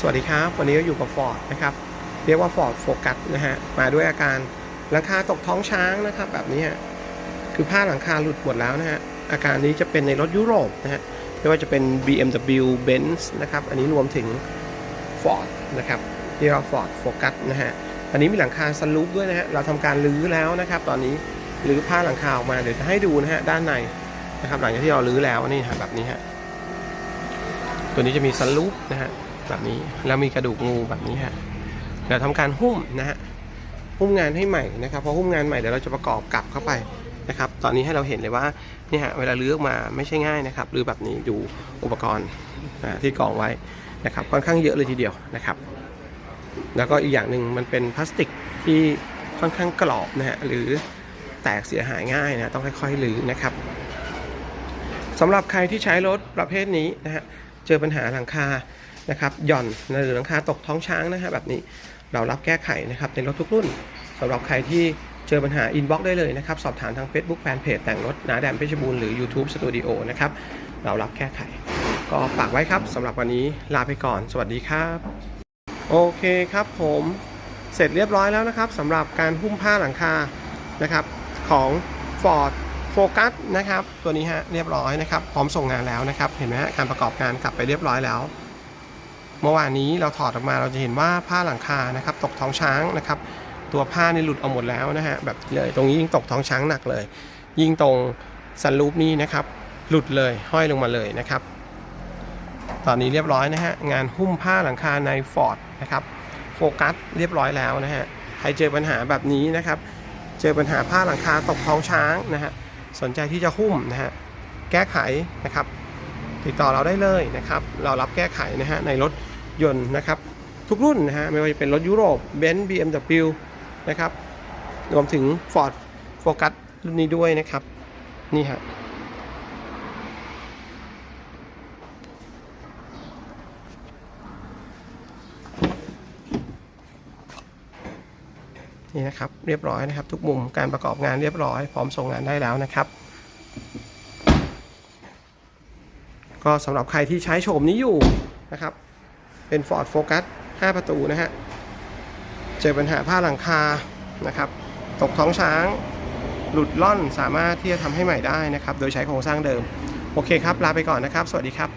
สวัสดีครับ วันนี้ก็อยู่กับ Ford นะครับ เรียกว่า Ford Focus นะฮะ มาด้วยอาการหลังคาตกท้องช้างนะครับ แบบนี้ฮะคือผ้าหลังคาหลุดหมดแล้วนะฮะ อาการนี้จะเป็นในรถยุโรปนะฮะ ไม่ว่าจะเป็น BMW Benz นะครับ อันนี้รวมถึง Ford นะครับเรียกว่า Ford Focus นะฮะ อันนี้มีหลังคาสลูปด้วยนะฮะ เราทำการรื้อแล้วนะครับ ตอนนี้รื้อผ้าหลังคาออกมาเดี๋ยวจะให้ดูนะฮะด้านในนะครับ หลังจากที่เรารื้อแล้วนี่ฮะแบบนี้ฮะ ตัวนี้จะมีสลูปนะฮะ แบบนี้ แล้วมีกระดูกงูแบบนี้ฮะเดี๋ยวทำการหุ้มนะฮะหุ้มงานให้ใหม่นะครับพอหุ้มงานใหม่เดี๋ยวเราจะประกอบกลับเข้าไปนะครับ ตอนนี้ให้เราเห็นเลยว่าเนี่ยฮะเวลาลื้อกมาไม่ใช่ง่ายนะครับลื้อแบบนี้ดูอุปกรณ์ที่กองไว้นะครับค่อนข้างเยอะเลยทีเดียวนะครับ แล้วก็อีกอย่างหนึ่งมันเป็นพลาสติกที่ค่อนข้างกรอบนะฮะหรือแตกเสียหายง่ายนะต้องค่อยๆลื้อนะครับสำหรับใครที่ใช้รถประเภทนี้นะฮะเจอปัญหาหลังคา นะครับหย่อนหรือหลังคาตกท้องช้างนะฮะแบบนี้เรารับแก้ไขนะครับในรถทุกรุ่นสำหรับใครที่เจอปัญหาอินบ็อกได้เลยนะครับ สอบถามทาง Facebook Fanpage แต่งรถนาแดมเพชรบูรณ์หรือ YouTube Studio นะครับ เรารับแก้ไข ก็ฝากไว้ครับสำหรับวันนี้ลาไปก่อน สวัสดีครับ โอเคครับผมเสร็จเรียบร้อยแล้วนะครับสำหรับการหุ้มผ้าหลังคานะครับของ Ford Focus นะครับ ตัวนี้ฮะเรียบร้อยนะครับ พร้อมส่งงานแล้วนะครับ เห็นไหมฮะการประกอบงานกลับไปเรียบร้อยแล้ว เมื่อวานนี้เราถอดออกมาเราจะเห็นว่าผ้าหลังคานะครับตกท้องช้างนะครับตัวผ้านี่หลุดออกหมดแล้วนะฮะแบบเลยตรงนี้ยิ่งตกท้องช้างหนักเลย ยิ่งตรงสันลูปนี้นะครับหลุดเลยห้อยลงมาเลยนะครับ ตอนนี้เรียบร้อยนะฮะงานหุ้มผ้าหลังคาใน Ford นะครับโฟกัสเรียบร้อยแล้วนะฮะใครเจอปัญหาแบบนี้นะครับเจอปัญหาผ้าหลังคาตกท้องช้างนะฮะสนใจที่จะหุ้มนะฮะแก้ไขนะครับ ติดต่อเราได้เลยนะครับ เรารับแก้ไขนะฮะในรถยนต์นะครับ ทุกรุ่นนะฮะไม่ว่าจะเป็นรถยุโรปเบนซ์ BMW นะครับรวมถึง Ford Focus รุ่นนี้ด้วยนะครับ นี่ฮะนี่นะครับเรียบร้อยนะครับ ทุกมุมการประกอบงานเรียบร้อย พร้อมส่งงานได้แล้วนะครับ ก็สำหรับใครที่ใช้โฉมนี้อยู่นะครับ เป็น Ford Focus 5 ประตูนะฮะ เจอปัญหาผ้าหลังคานะครับ ตกท้องช้าง หลุดล่อนสามารถที่จะทำให้ใหม่ได้นะครับ โดยใช้โครงสร้างเดิม โอเคครับ ลาไปก่อนนะครับ สวัสดีครับ